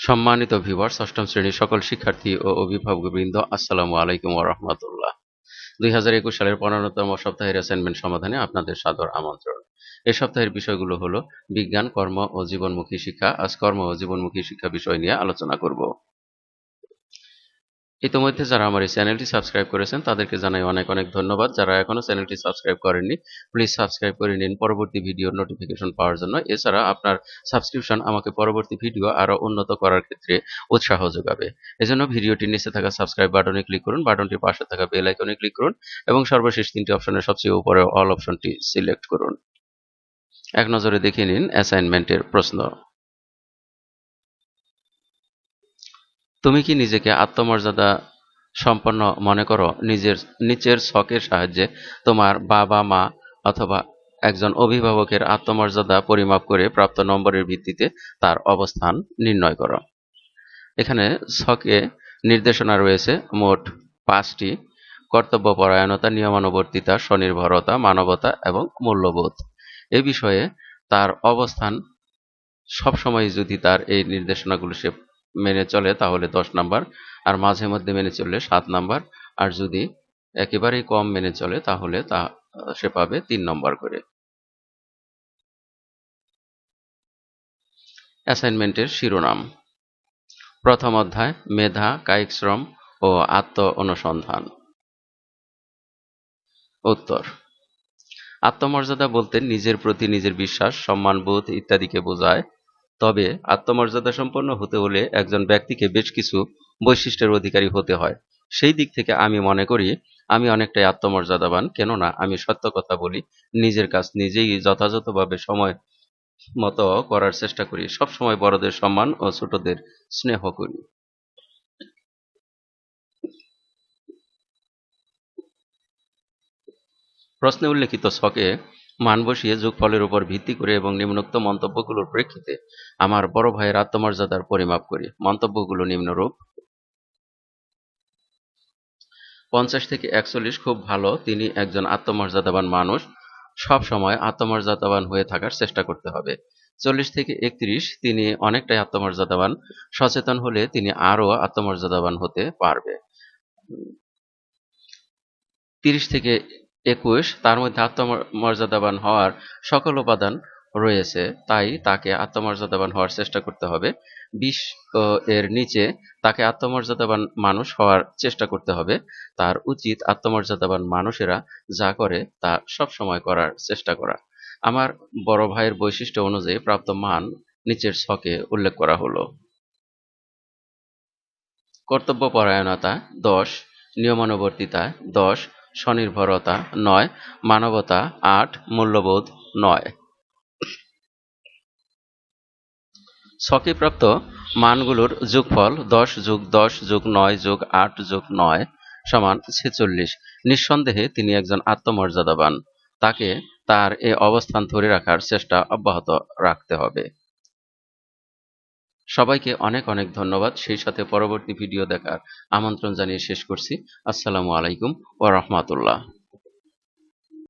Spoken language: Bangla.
সম্মানিত ভিভার ষষ্ঠম শ্রেণির সকল শিক্ষার্থী ও অভিভাবকবৃন্দ, আসসালামু আলাইকুম রহমতুল্লাহ। দুই হাজার একুশ সালের পনেরোতম সপ্তাহের অ্যাসাইনমেন্ট সমাধানে আপনাদের সাদর আমন্ত্রণ। এ সপ্তাহের বিষয়গুলো হলো বিজ্ঞান, কর্ম ও জীবনমুখী শিক্ষা। আজ কর্ম ও জীবনমুখী শিক্ষা বিষয় নিয়ে আলোচনা করব। ইতিমধ্যে যারা আমার এই চ্যানেলটি সাবস্ক্রাইব করেছেন, তাদেরকে জানাই অনেক অনেক ধন্যবাদ। যারা এখনও চ্যানেলটি সাবস্ক্রাইব করেননি প্লিজ সাবস্ক্রাইব করে নিন। পরবর্তী ভিডিওর নোটিফিকেশন পাওয়ার জন্য। এছাড়া আপনার সাবস্ক্রিপশন আমাকে পরবর্তী ভিডিও আরও উন্নত করার ক্ষেত্রে উৎসাহ যোগাবে। এজন্য ভিডিওটির নিচে থাকা সাবস্ক্রাইব বাটনে ক্লিক করুন বাটনটির পাশে থাকা বেল আইকনে ক্লিক করুন এবং সর্বশেষ তিনটি অপশনের সবচেয়ে উপরে অল অপশনটি সিলেক্ট করুন। এক নজরে দেখে নিন অ্যাসাইনমেন্টের প্রশ্ন। তুমি কি নিজেকে আত্মমর্যাদা সম্পন্ন মনে করো? নিজের, নিচের ছকের সাহায্যে তোমার বাবা, মা অথবা একজন অভিভাবকের আত্মমর্যাদা পরিমাপ করে প্রাপ্ত নম্বরের ভিত্তিতে তার অবস্থান নির্ণয় করো। এখানে ছকে নির্দেশনা রয়েছে মোট পাঁচটি কর্তব্যপরায়ণতা, নিয়মানুবর্তিতা, স্বনির্ভরতা, মানবতা এবং মূল্যবোধ। এ বিষয়ে তার অবস্থান সবসময় যদি তার এই নির্দেশনাগুলো সে মেনে চলে, তাহলে দশ নাম্বার। আর মাঝে মধ্যে মেনে চললে সাত নাম্বার। আর যদি একেবারেই কম মেনে চলে, তাহলে তা, সে পাবে তিন নম্বর করে। অ্যাসাইনমেন্টের শিরোনাম। প্রথম অধ্যায়, মেধা, কায়িক শ্রম ও আত্ম অনুসন্ধান উত্তর। আত্মমর্যাদা বলতে নিজের প্রতি নিজের বিশ্বাস সম্মানবোধ ইত্যাদিকে বোঝায়। তবে আত্মমর্যাদা সম্পন্ন হতে হলে একজন ব্যক্তিকে বেশ কিছু বৈশিষ্ট্যের অধিকারী হতে হয়। সেই দিক থেকে আমি মনে করি, আমি অনেকটাই আত্মমর্যাদাবান, কেননা আমি সত্য কথা বলি, নিজের কাজ নিজেই যথাযথভাবে সময় মতো করার চেষ্টা করি সব সময় বড়দের সম্মান ও ছোটদের স্নেহ করি। প্রশ্নে উল্লেখিত ছকে মান বসিয়ে যোগফলের উপর ভিত্তি করে এবং নিম্নোক্ত মন্তব্যগুলোর প্রেক্ষিতে আমার বড় ভাইয়ের আত্মমর্যাদার পরিমাপ করি। মন্তব্যগুলো নিম্নরূপ। পঞ্চাশ থেকে একচল্লিশ খুব ভালো, তিনি একজন আত্মমর্যাদাবান মানুষ। সব সময় আত্মমর্যাদাবান হয়ে থাকার চেষ্টা করতে হবে। চল্লিশ থেকে একত্রিশ, তিনি অনেকটাই আত্মমর্যাদাবান। সচেতন হলে তিনি আরও আত্মমর্যাদাবান হতে পারবে। তিরিশ থেকে একুশ, তার মধ্যে আত্মমর্যাদাবান হওয়ার সকল উপাদান রয়েছে, তাই তাকে আত্মমর্যাদাবান হওয়ার চেষ্টা করতে হবে। বিশ এর নিচে তাকে আত্মমর্যাদাবান মানুষ হওয়ার চেষ্টা করতে হবে। তার উচিত আত্মমর্যাদাবান মানুষেরা যা করে তা সব সময় করার চেষ্টা করা। আমার বড় ভাইয়ের বৈশিষ্ট্য অনুযায়ী প্রাপ্ত মান নিচের ছকে উল্লেখ করা হলো। কর্তব্যপরায়ণতা দশ, নিয়মানুবর্তিতা দশ স্বনির্ভরতা নয়, মানবতা আট, মূল্যবোধ নয়। ছকে প্রাপ্ত মানগুলোর যোগফল দশ যোগ দশ যোগ নয় যোগ আট যোগ নয় সমান ছেচল্লিশ। নিঃসন্দেহে তিনি একজন আত্মমর্যাদাবান। তাকে তার এ অবস্থান ধরে রাখার চেষ্টা অব্যাহত রাখতে হবে। সবাইকে অনেক অনেক ধন্যবাদ। সেই সাথে পরবর্তী ভিডিও দেখার আমন্ত্রণ জানিয়ে শেষ করছি। আসসালামু আলাইকুম ও রহমাতুল্লাহ।